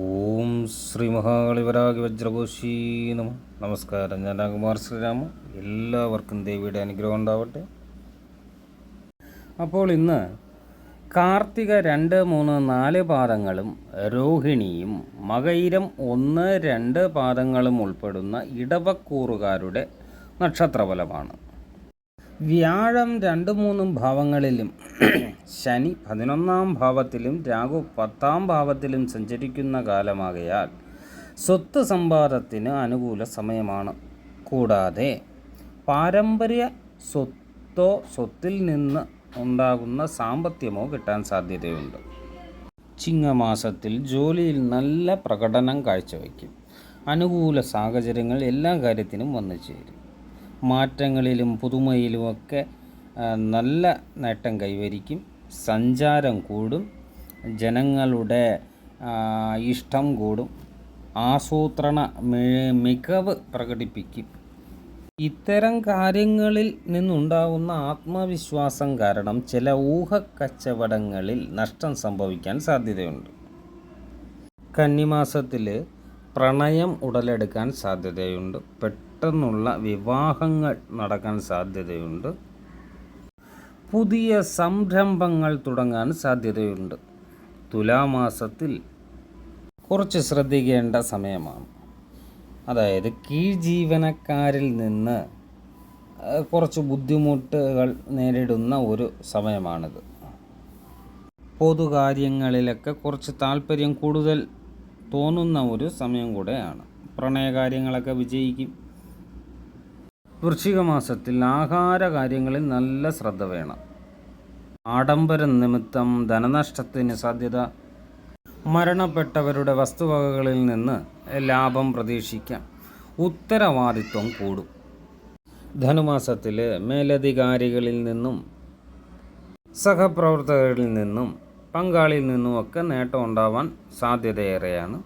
ഓം ശ്രീ മഹാളിവരാഗി വജ്രഘോഷി നമ. നമസ്കാരം. ഞാൻ രാഘുമാർ ശ്രീരാമ. എല്ലാവർക്കും ദേവിയുടെ അനുഗ്രഹം ഉണ്ടാവട്ടെ. അപ്പോൾ ഇന്ന് കാർത്തിക രണ്ട് മൂന്ന് നാല് പാദങ്ങളും രോഹിണിയും മകയിരം ഒന്ന് രണ്ട് പാദങ്ങളും ഉൾപ്പെടുന്ന ഇടവക്കൂറുകാരുടെ നക്ഷത്രഫലമാണ്. വ്യാഴം രണ്ട് മൂന്നും ഭാവങ്ങളിലും ശനി പതിനൊന്നാം ഭാവത്തിലും രാഹു പത്താം ഭാവത്തിലും സഞ്ചരിക്കുന്ന കാലമാകയാൽ സ്വത്ത് സമ്പാദത്തിന് അനുകൂല സമയമാണ്. കൂടാതെ പാരമ്പര്യ സ്വത്തോ സ്വത്തിൽ നിന്ന് ഉണ്ടാകുന്ന സാമ്പത്യമോ കിട്ടാൻ സാധ്യതയുണ്ട്. ചിങ്ങമാസത്തിൽ ജോലിയിൽ നല്ല പ്രകടനം കാഴ്ചവെക്കും അനുകൂല സാഹചര്യങ്ങൾ എല്ലാ കാര്യത്തിനും വന്നു ചേരും. മാറ്റങ്ങളിലും പുതുമയിലുമൊക്കെ നല്ല നേട്ടം കൈവരിക്കും. സഞ്ചാരം കൂടും. ജനങ്ങളുടെ ഇഷ്ടം കൂടും. ആസൂത്രണ മികവ് പ്രകടിപ്പിക്കും. ഇത്തരം കാര്യങ്ങളിൽ നിന്നുണ്ടാവുന്ന ആത്മവിശ്വാസം കാരണം ചില ഊഹക്കച്ചവടങ്ങളിൽ നഷ്ടം സംഭവിക്കാൻ സാധ്യതയുണ്ട്. കന്നിമാസത്തിൽ പ്രണയം ഉടലെടുക്കാൻ സാധ്യതയുണ്ട്. പെട്ടെന്നുള്ള വിവാഹങ്ങൾ നടക്കാൻ സാധ്യതയുണ്ട്. പുതിയ സംരംഭങ്ങൾ തുടങ്ങാൻ സാധ്യതയുണ്ട്. തുലാമാസത്തിൽ കുറച്ച് ശ്രദ്ധിക്കേണ്ട സമയമാണ്. അതായത് കീഴ്ജീവനക്കാരിൽ നിന്ന് കുറച്ച് ബുദ്ധിമുട്ടുകൾ നേരിടുന്ന ഒരു സമയമാണിത്. പൊതുകാര്യങ്ങളിലൊക്കെ കുറച്ച് താല്പര്യം കൂടുതൽ തോന്നുന്ന ഒരു സമയം കൂടെയാണ്. പ്രണയകാര്യങ്ങളൊക്കെ വിജയിക്കും. വൃശ്ചിക മാസത്തിൽ ആഹാര കാര്യങ്ങളിൽ നല്ല ശ്രദ്ധ വേണം. ആഡംബര നിമിത്തം ധനനഷ്ടത്തിന് സാധ്യത. മരണപ്പെട്ടവരുടെ വസ്തുവകകളിൽ നിന്ന് ലാഭം പ്രതീക്ഷിക്കാം. ഉത്തരവാദിത്വം കൂടും. ധനുമാസത്തിൽ മേലധികാരികളിൽ നിന്നും സഹപ്രവർത്തകരിൽ നിന്നും പങ്കാളിയിൽ നിന്നുമൊക്കെ നേട്ടം ഉണ്ടാവാൻ സാധ്യതയേറെയാണ്.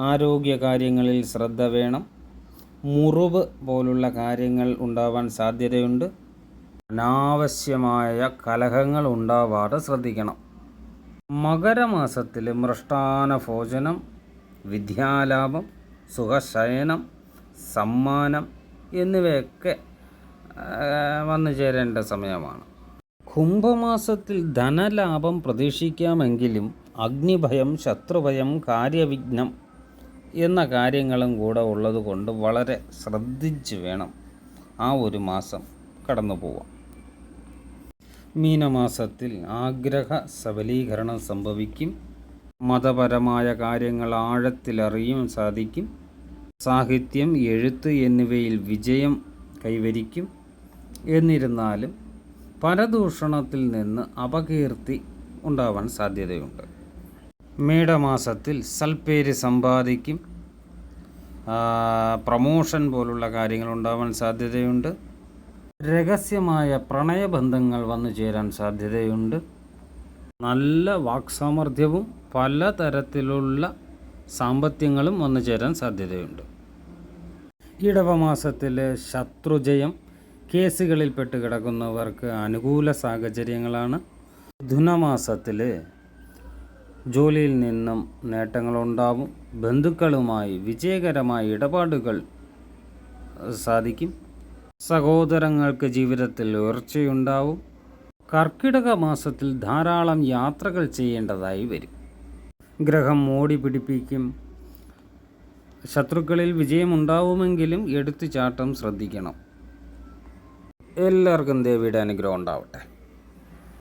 ആരോഗ്യകാര്യങ്ങളിൽ ശ്രദ്ധ വേണം. മുറിവ് പോലുള്ള കാര്യങ്ങൾ ഉണ്ടാവാൻ സാധ്യതയുണ്ട്. അനാവശ്യമായ കലഹങ്ങൾ ഉണ്ടാവാതെ ശ്രദ്ധിക്കണം. മകരമാസത്തിൽ മൃഷ്ടാന ഭോജനം വിദ്യാലാഭം സുഖശയനം സമ്മാനം എന്നിവയൊക്കെ വന്നു ചേരേണ്ട സമയമാണ്. കുംഭമാസത്തിൽ ധനലാഭം പ്രതീക്ഷിക്കാമെങ്കിലും അഗ്നിഭയം ശത്രുഭയം കാര്യവിഘ്നം എന്ന കാര്യങ്ങളും കൂടെ ഉള്ളതുകൊണ്ട് വളരെ ശ്രദ്ധിച്ച് വേണം ആ ഒരു മാസം കടന്നു പോവാം മീനമാസത്തിൽ ആഗ്രഹ സബലീകരണം സംഭവിക്കും. മതപരമായ കാര്യങ്ങൾ ആഴത്തിലറിയും സാധിക്കും. സാഹിത്യം എഴുത്ത് എന്നിവയിൽ വിജയം കൈവരിക്കും. എന്നിരുന്നാലും പരദൂഷണത്തിൽ നിന്ന് അപകീർത്തി ഉണ്ടാവാൻ സാധ്യതയുണ്ട്. മേടമാസത്തിൽ സൽപ്പേര് സമ്പാദിക്കും. പ്രമോഷൻ പോലുള്ള കാര്യങ്ങൾ ഉണ്ടാവാൻ സാധ്യതയുണ്ട്. രഹസ്യമായ പ്രണയബന്ധങ്ങൾ വന്നു ചേരാൻ സാധ്യതയുണ്ട്. നല്ല വാക്സാമർഥ്യവും പലതരത്തിലുള്ള സാമ്പത്യങ്ങളും വന്നു ചേരാൻ സാധ്യതയുണ്ട്. ഇടവമാസത്തിൽ ശത്രുജയം കേസുകളിൽപ്പെട്ട് കിടക്കുന്നവർക്ക് അനുകൂല സാഹചര്യങ്ങളാണ്. ധുനമാസത്തിൽ ജോലിയിൽ നിന്നും നേട്ടങ്ങളുണ്ടാവും. ബന്ധുക്കളുമായി വിജയകരമായ ഇടപാടുകൾ സാധിക്കും. സഹോദരങ്ങൾക്ക് ജീവിതത്തിൽ ഉയർച്ചയുണ്ടാവും. കർക്കിടക മാസത്തിൽ ധാരാളം യാത്രകൾ ചെയ്യേണ്ടതായി വരും. ഗ്രഹം മോടി പിടിപ്പിക്കും. ശത്രുക്കളിൽ വിജയമുണ്ടാവുമെങ്കിലും എടുത്തുചാട്ടം ശ്രദ്ധിക്കണം. എല്ലാവർക്കും ദേവിയുടെ അനുഗ്രഹം ഉണ്ടാവട്ടെ.